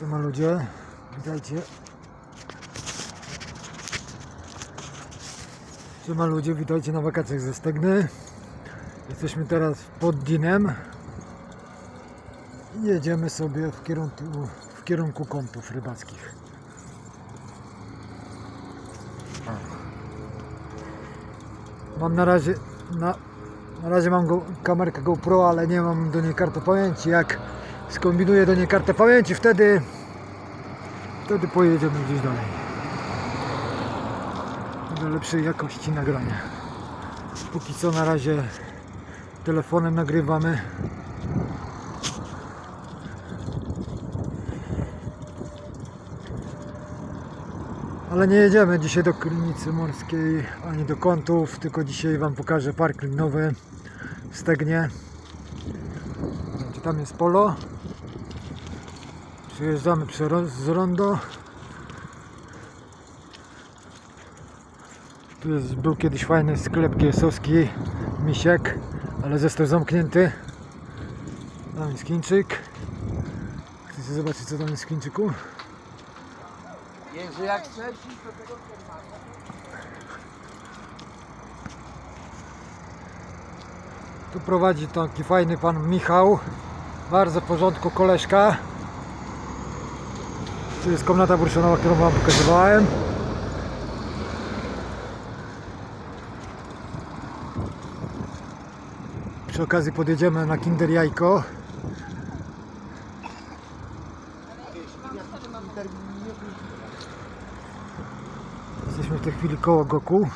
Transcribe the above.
Siema ludzie, witajcie. Siema ludzie, witajcie na wakacjach ze Stegny. Jesteśmy teraz pod Dinem. I jedziemy sobie w kierunku, w kierunku kąpów rybackich. Mam na razie na, na razie mam go, kamerkę GoPro, ale nie mam do niej karty pamięci. Jak skombinuję do niej kartę pamięci, wtedy wtedy pojedziemy gdzieś dalej. Do lepszej jakości nagrania. Póki co na razie telefonem nagrywamy. Ale nie jedziemy dzisiaj do Krynicy Morskiej ani do kątów, tylko dzisiaj Wam pokażę park linowy w Stegnie. Znaczy, tam jest polo. Przy ro- z rondo. Tu jest, był kiedyś fajny sklep GS-owski, Misiek, ale został zamknięty. Tam jest Chińczyk. Chcecie zobaczyć co tam jest w Chińczyku? Jezu, jak chcesz iść do tego Tu prowadzi taki fajny pan Michał. Bardzo w porządku koleżka. Tu jest komnata bursztynowa, którą wam pokazywałem. Przy okazji podjedziemy na Kinder Jajko. Jesteśmy w tej chwili koło Goku.